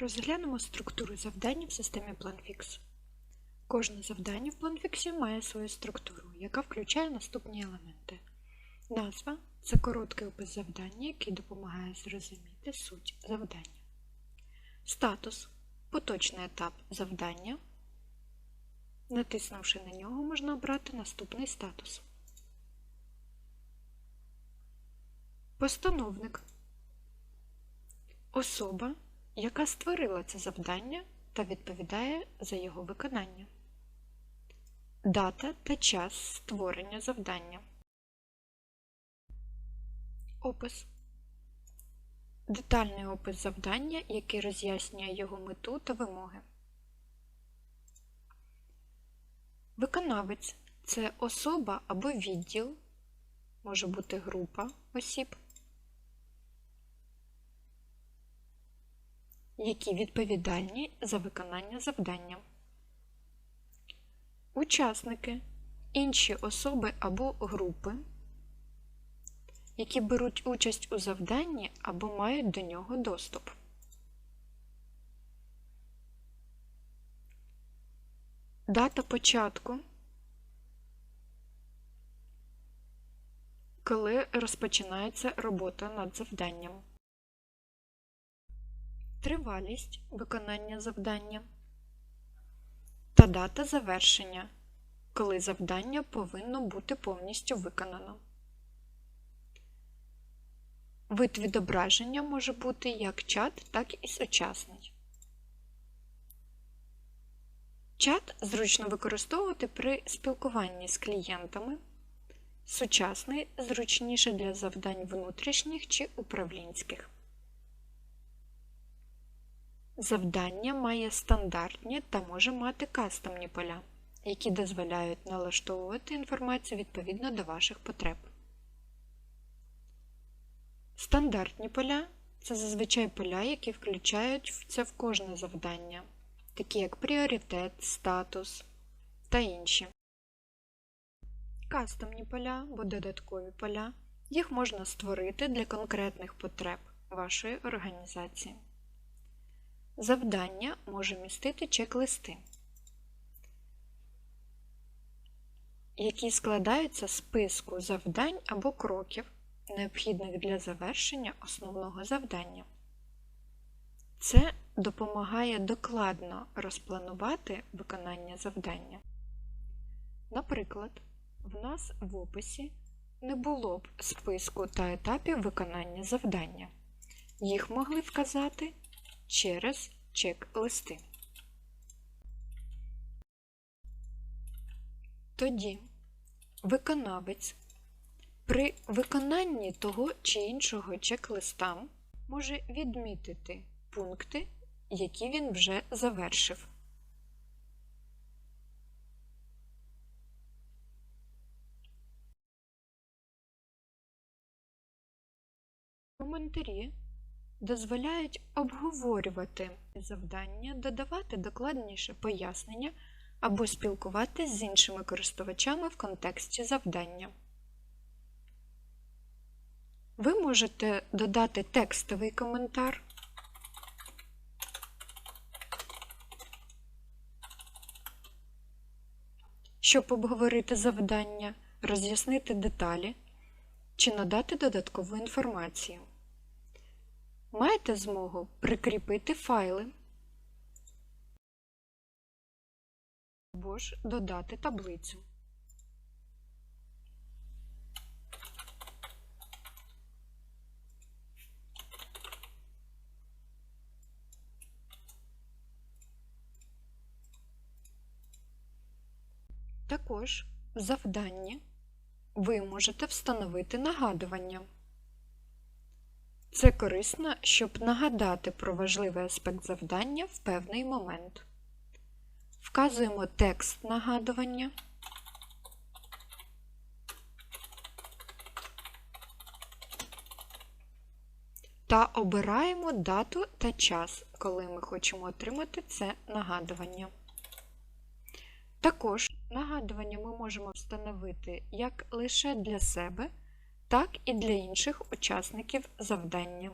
Розглянемо структуру завдань в системі PlanFix. Кожне завдання в PlanFix має свою структуру, яка включає наступні елементи. Назва це короткий опис завдання, який допомагає зрозуміти суть завдання. Статус поточний етап завдання. Натиснувши на нього, можна обрати наступний статус. Постановник особа, яка створила це завдання та відповідає за його виконання. Дата та час створення завдання. Опис. Детальний опис завдання, який роз'яснює його мету та вимоги. Виконавець це особа або відділ, може бути група осіб, які відповідальні за виконання завдання. Учасники інші особи або групи, які беруть участь у завданні або мають до нього доступ. Дата початку, коли розпочинається робота над завданням. Тривалість виконання завдання та дата завершення, коли завдання повинно бути повністю виконано. Вид відображення може бути як чат, так і сучасний. Чат зручно використовувати при спілкуванні з клієнтами. Сучасний зручніше для завдань внутрішніх чи управлінських. Завдання має стандартні та може мати кастомні поля, які дозволяють налаштовувати інформацію відповідно до ваших потреб. Стандартні поля це зазвичай поля, які включаються в кожне завдання, такі як пріоритет, статус та інші. Кастомні поля або додаткові поля їх можна створити для конкретних потреб вашої організації. Завдання може містити чек-листи, які складаються з списку завдань або кроків, необхідних для завершення основного завдання. Це допомагає докладно розпланувати виконання завдання. Наприклад, в нас в описі не було б списку та етапів виконання завдання. Їх могли вказати через чек-листи. Тоді виконавець при виконанні того чи іншого чек-листа може відмітити пункти, які він вже завершив. Коментарі дозволяють обговорювати завдання, додавати докладніше пояснення або спілкуватись з іншими користувачами в контексті завдання. Ви можете додати текстовий коментар. Щоб обговорити завдання, роз'яснити деталі чи надати додаткову інформацію. Маєте змогу прикріпити файли або ж додати таблицю. Також в завданні ви можете встановити нагадування. Це корисно, щоб нагадати про важливий аспект завдання в певний момент. Вказуємо текст нагадування. Та обираємо дату та час, коли ми хочемо отримати це нагадування. Також нагадування ми можемо встановити як лише для себе, так і для інших учасників завдання.